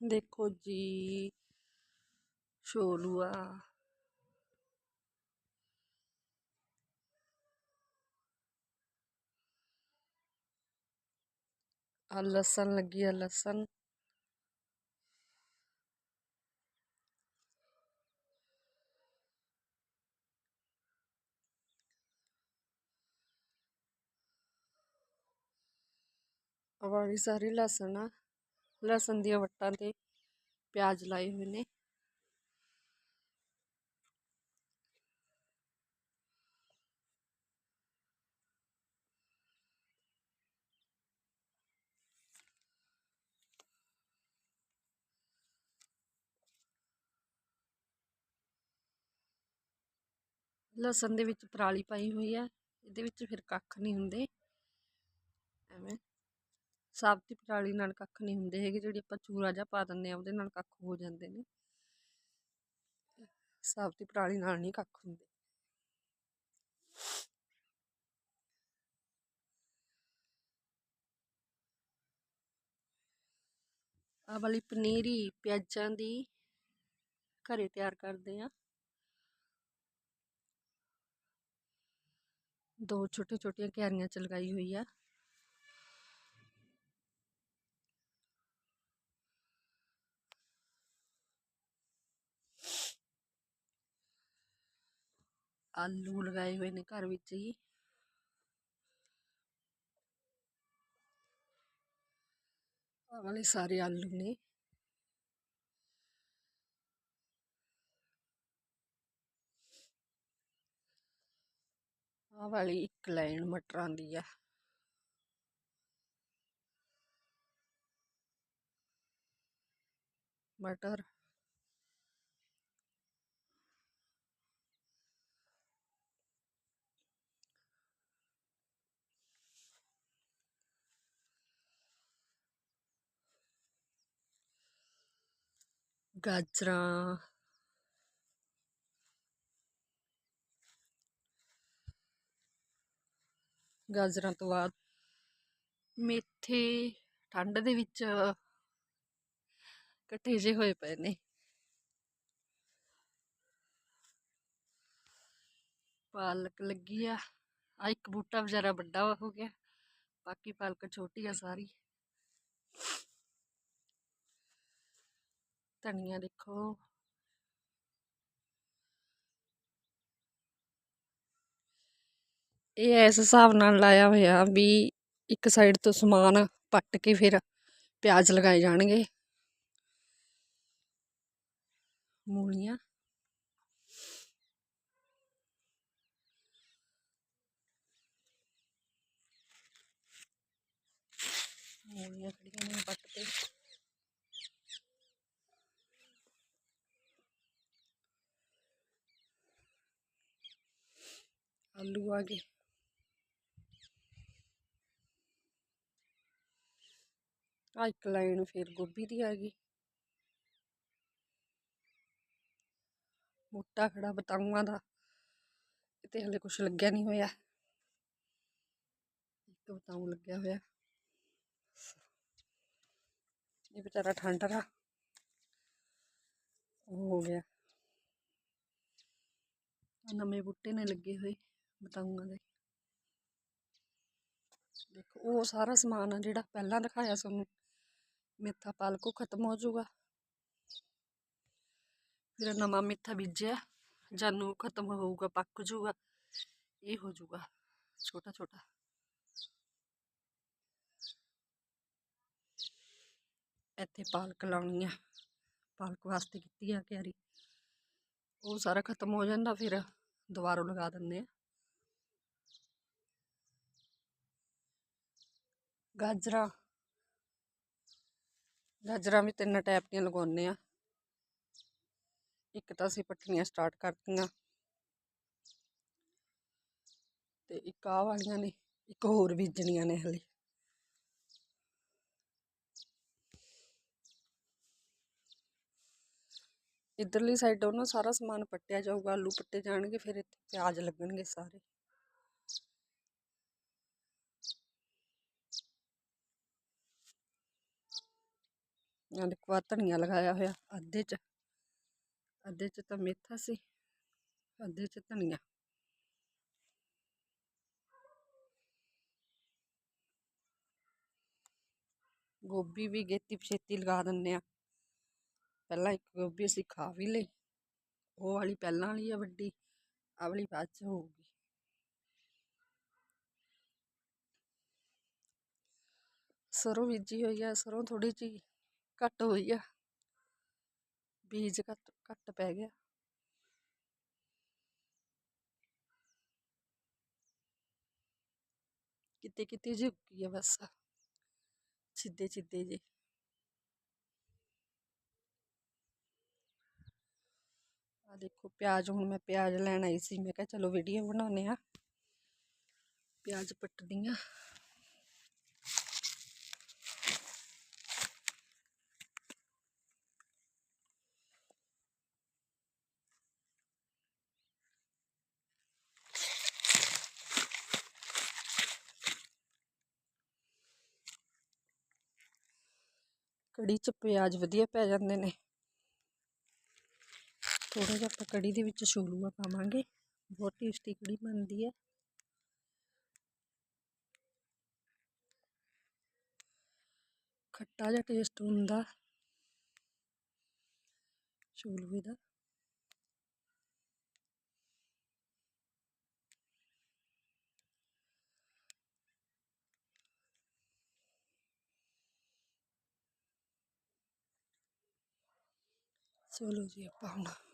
देखो जी शोर लसन लगी है लहसन और सारी लहसन है? हाँ? ਲਸਣ ਦੀਆਂ ਵੱਟਾਂ ਤੇ ਪਿਆਜ਼ ਲਾਏ ਹੋਏ ਨੇ। ਲਸਣ ਦੇ ਵਿੱਚ ਪਰਾਲੀ ਪਾਈ ਹੋਈ ਹੈ, ਇਹਦੇ ਵਿੱਚ ਫਿਰ ਕੱਖ ਨਹੀਂ ਹੁੰਦੇ। ਐਵੇਂ। ਸਾਬਤੀ ਪਰਾਲੀ ਨਾਲ ਕੱਖ ਨਹੀਂ ਹੁੰਦੇ ਹੈਗੇ, ਜਿਹੜੀ ਆਪਾਂ ਚੂਰਾ ਜਿਹਾ ਪਾ ਦਿੰਦੇ ਆ ਉਹਦੇ ਨਾਲ ਕੱਖ ਹੋ ਜਾਂਦੇ ਨੇ। ਸਾਬਤੀ ਪਰਾਲੀ ਨਾਲ ਨਹੀਂ ਕੱਖ ਹੁੰਦੇ। ਆ ਵਾਲੀ ਪਨੀਰੀ ਪਿਆਜ਼ਾਂ ਦੀ ਘਰੇ ਤਿਆਰ ਕਰਦੇ ਆ ਦੋ ਛੋਟੇ ਛੋਟੀਆਂ ਕਿਆਰੀਆਂ ਚ ਲਗਾਈ ਹੋਈ ਆ। ਆਲੂ ਲਗਾਏ ਹੋਏ ਨੇ ਘਰ ਵਿੱਚ ਹੀ। ਆਹ ਵਾਲੇ ਸਾਰੇ ਆਲੂ ਨੇ। ਆਹ ਵਾਲੀ ਇੱਕ ਲਾਈਨ ਮਟਰਾਂ ਦੀ ਆ। ਮਟਰ ਗਾਜਰਾਂ ਗਾਜਰਾਂ ਤੋਂ ਬਾਅਦ ਮੇਥੇ ਠੰਡ ਦੇ ਵਿੱਚ ਇਕੱਠੇ ਜਿਹੇ ਹੋਏ ਪਏ ਨੇ। ਪਾਲਕ ਲੱਗੀ ਆ। ਆ ਇੱਕ ਬੂਟਾ ਵਿਚਾਰਾ ਵੱਡਾ ਹੋ ਗਿਆ। ਬਾਕੀ ਪਾਲਕ ਛੋਟੀ ਆ ਸਾਰੀ। ਧਨੀਆ ਦੇਖੋ ਇਹ ਇਸ ਹਿਸਾਬ ਨਾਲ ਲਾਇਆ ਹੋਇਆ ਵੀ ਇੱਕ ਸਾਈਡ ਤੋਂ ਸਮਾਨ ਪੱਟ ਕੇ ਫਿਰ ਪਿਆਜ਼ ਲਗਾਏ ਜਾਣਗੇ ਮੂਲੀਆਂ ਮੂਲੀਆਂ ਖੜੀਆਂ ਨੇ ਪੱਟ आलू आ गए अज्ज लाइन फिर गोभी की आ गई। बूटा खड़ा बताऊँगा का इतने हले कुछ लग्या नहीं होया। एक बताऊ लग्या होया। ये बेचारा ठंड रहा हो गया। नमें बूटे ने लगे हुए। ਨੇ ਲੱਗੇ ਦੇਖੋ, ਉਹ ਸਾਰਾ ਸਮਾਨ ਆ ਜਿਹੜਾ ਪਹਿਲਾਂ ਦਿਖਾਇਆ ਤੁਹਾਨੂੰ ਮੇਥਾ ਪਾਲਕੋ ਖਤਮ ਹੋ ਜਾਊਗਾ। ਫਿਰ ਨਵਾਂ ਮੇਥਾ ਬੀਜਿਆ, ਜਾਨੂੰ ਖਤਮ ਹੋਊਗਾ, ਪੱਕ ਜਾਊਗਾ, ਇਹ ਹੋ ਜਾਊਗਾ, ਛੋਟਾ ਛੋਟਾ। ਇੱਥੇ ਪਾਲਕ ਲਾਉਣੀ ਆ, ਪਾਲਕ ਵਾਸਤੇ ਕੀਤੀ ਆ ਕਿਆਰੀ ਉਹ ਸਾਰਾ ਖਤਮ ਹੋ ਜਾਂਦਾ, ਫਿਰ ਦੁਬਾਰਾ ਲਗਾ ਦਿੰਦੇ ਆ। ਗਾਜਰਾਂ। ਗਾਜਰਾਂ ਵੀ ਤਿੰਨ ਟੈਪ ਦੀਆਂ ਲਗਾਉਂਦੇ ਆ ਇੱਕ ਤਾਂ ਅਸੀਂ ਪੱਟਣੀਆਂ ਸਟਾਰਟ ਕਰਤੀਆਂ। ਤੇ ਇੱਕ ਆਹ ਵਾਲੀਆਂ ਨੇ, ਇੱਕ ਹੋਰ ਬੀਜਣੀਆਂ ਨੇ ਹਲੇ। ਇਧਰਲੀ ਸਾਈਡ ਉਹਨੂੰ ਸਾਰਾ ਸਮਾਨ ਪੱਟਿਆ ਜਾਊਗਾ, ਆਲੂ ਪੱਟੇ ਜਾਣਗੇ, ਫਿਰ ਇੱਥੇ ਪਿਆਜ਼ ਲੱਗਣਗੇ ਸਾਰੇ। ਆ ਦੇਖੋ ਆਹ ਧਨੀਆ ਲਗਾਇਆ ਹੋਇਆ, ਅੱਧੇ ਚ ਅੱਧੇ ਚ ਤਾਂ ਮੇਥਾ ਸੀ, ਅੱਧੇ ਚ ਧਨੀਆ। ਗੋਭੀ ਵੀ ਗੇਤੀ ਪਛੇਤੀ ਲਗਾ ਦਿੰਨੇ ਆ। ਪਹਿਲਾਂ ਇੱਕ ਗੋਭੀ ਅਸੀਂ ਖਾ ਵੀ ਲਈ, ਉਹ ਵਾਲੀ ਪਹਿਲਾਂ ਵਾਲੀ ਆ ਵੱਡੀ, ਆਹ ਵਾਲੀ ਬਾਅਦ ਚ ਹੋਊਗੀ। ਸਰੋਂ ਬੀਜੀ ਹੋਈ ਆ, ਸਰੋਂ ਥੋੜੀ ਜਿਹੀ ਘੱਟ ਹੋਈ ਆ ਬੀਜ ਘੱਟ ਘੱਟ ਪੈ ਗਿਆ ਕਿਤੇ ਕਿਤੇ ਜਿਹੀ ਉੱਗੀ ਆ ਬਸ ਸਿੱਧੇ ਸਿੱਧੇ ਜੇ ਆ ਦੇਖੋ ਪਿਆਜ਼ ਹੁਣ ਮੈਂ ਪਿਆਜ਼ ਲੈਣ ਆਈ ਸੀ ਮੈਂ ਕਿਹਾ ਚਲੋ ਵੀਡੀਓ ਬਣਾਉਨੇ ਆ ਪਿਆਜ਼ ਪੱਟਦੀ ਆ ਕੜੀ ਚ ਪਿਆਜ਼ ਵਧੀਆ ਪੈ ਜਾਂਦੇ ਨੇ ਥੋੜਾ ਜਿਹਾ ਆਪਾਂ ਕੜੀ ਦੇ ਵਿੱਚ ਛੋਲੂਆ ਪਾਵਾਂਗੇ ਬਹੁਤ ਟੇਸਟੀ ਕੜੀ ਬਣਦੀ ਹੈ ਖੱਟਾ ਜਿਹਾ ਟੇਸਟ ਹੁੰਦਾ ਛੋਲੂਏ ਦਾ 走路就棒了。